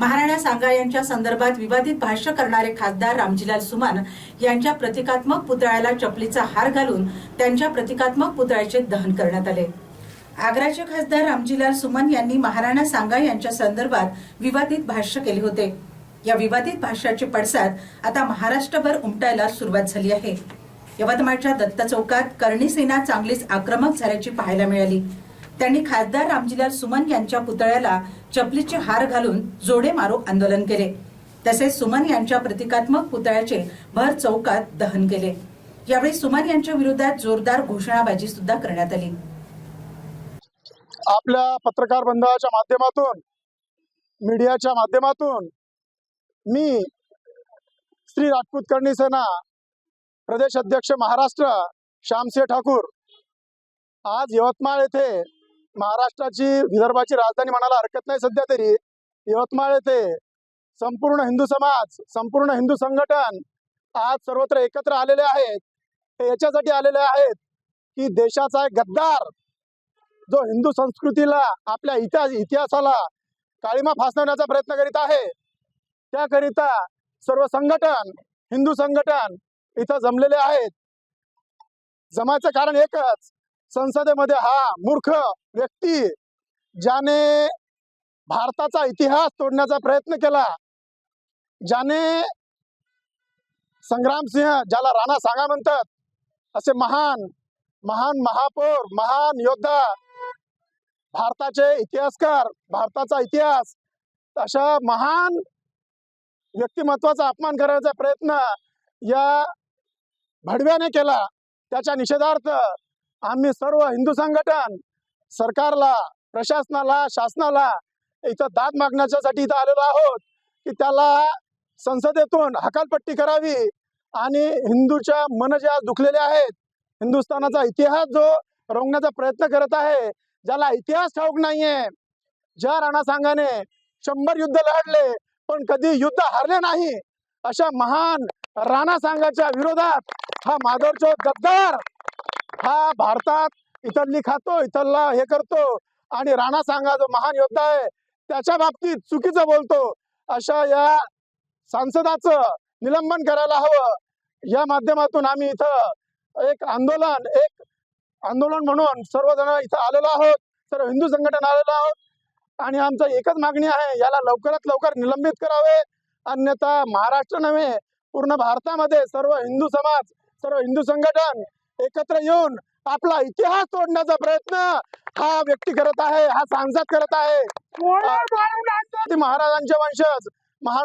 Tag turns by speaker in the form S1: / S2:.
S1: महाराणा सांगा यांच्या संदर्भात विवादित भाष्य करणारे खासदार रामजीलाल सुमान यांच्या प्रतिकात्मक पुतळ्याला चपलीचा हार घालून त्यांच्या प्रतिकात्मक पुतळ्याचे दहन करण्यात आले. आग्राचे खासदार रामजीलाल सुमन यांनी महाराणा सांगा यांच्या संदर्भात विवादित भाष्य केले होते. या विवादित भाष्याचे पडसाद आता महाराष्ट्रभर उमटायला सुरुवात झाली आहे. यवतमाळच्या दत्त चौकात करणी सेना चांगलीच आक्रमक झाल्याची पाहायला मिळाली. त्यांनी खासदार रामजीलाल सुमन यांच्या पुतळ्याला चपलीचे हार घालून जोडे मारो आंदोलन केले. तसेच सुमन यांच्या प्रतिकात्मक पुतळ्याचे भर चौकात दहन केले. यावेळी सुमन यांच्या विरोधात जोरदार घोषणाबाजी सुद्धा करण्यात आली.
S2: आपल्या पत्रकार बंधाच्या माध्यमातून मीडियाच्या माध्यमातून मी श्री राजपूत करणी सेना प्रदेश अध्यक्ष महाराष्ट्र श्यामसिंह ठाकूर आज यवतमाळ येथे महाराष्ट्राची विदर्भाची राजधानी म्हणायला हरकत नाही सध्या तरी. यवतमाळ येथे संपूर्ण हिंदू समाज संपूर्ण हिंदू संघटन आज सर्वत्र एकत्र आलेले आहेत. ते याच्यासाठी आलेले आहेत की देशाचा एक गद्दार जो हिंदू संस्कृतीला आपल्या इतिहास इतिहासाला काळीमा फासवण्याचा प्रयत्न करीत आहे त्याकरिता सर्व संघटन हिंदू संघटन इथं जमलेले आहेत. जमायचं कारण एकच संसदेमध्ये हा मूर्ख व्यक्ती ज्याने भारताचा इतिहास तोडण्याचा प्रयत्न केला ज्याने संग्रामसिंह ज्याला राणा सांगा म्हणतात असे महान महान महापौर महान योद्धा भारताचे इतिहासकार भारताचा इतिहास अशा महान व्यक्तिमत्वाचा अपमान करण्याचा प्रयत्न या भडव्याने केला. त्याच्या निषेधार्थ आम्ही सर्व हिंदू संघटन सरकारला प्रशासनाला शासनाला इथं दाद मागण्याच्यासाठी इथं आलेलो आहोत की त्याला संसदेतून हकालपट्टी करावी आणि हिंदूच्या मन ज्या दुखलेले आहेत हिंदुस्थानाचा इतिहास जो रंगण्याचा प्रयत्न करत आहे ज्याला इतिहास ठाऊक नाहीये ज्या राणा सांगाने शंभर युद्ध लढले पण कधी युद्ध हारले नाही अशा महान राणा सांगाच्या विरोधात हा माधवचो गद्दार हा भारतात इथली खातो इथला हे करतो. आणि राणा सांगा जो महान योद्धा आहे त्याच्या बाबतीत चुकीचं बोलतो. अशा या सांसदाचं निलंबन करायला हवं. या माध्यमातून आम्ही इथं एक आंदोलन एक आंदोलन म्हणून सर्वजण इथं आलेलो आहोत. सर्व हिंदू संघटन आलेलो आहोत. आणि आमचं एकच मागणी आहे याला लवकरात लवकर निलंबित करावे. अन्यथा महाराष्ट्र नव्हे पूर्ण भारतामध्ये सर्व हिंदू समाज सर्व हिंदू संघटन एकत्र येऊन आपला इतिहास तोडण्याचा प्रयत्न हा व्यक्ती करत आहे हा सांसद करत आहे. महाराजांचे वंशज. महा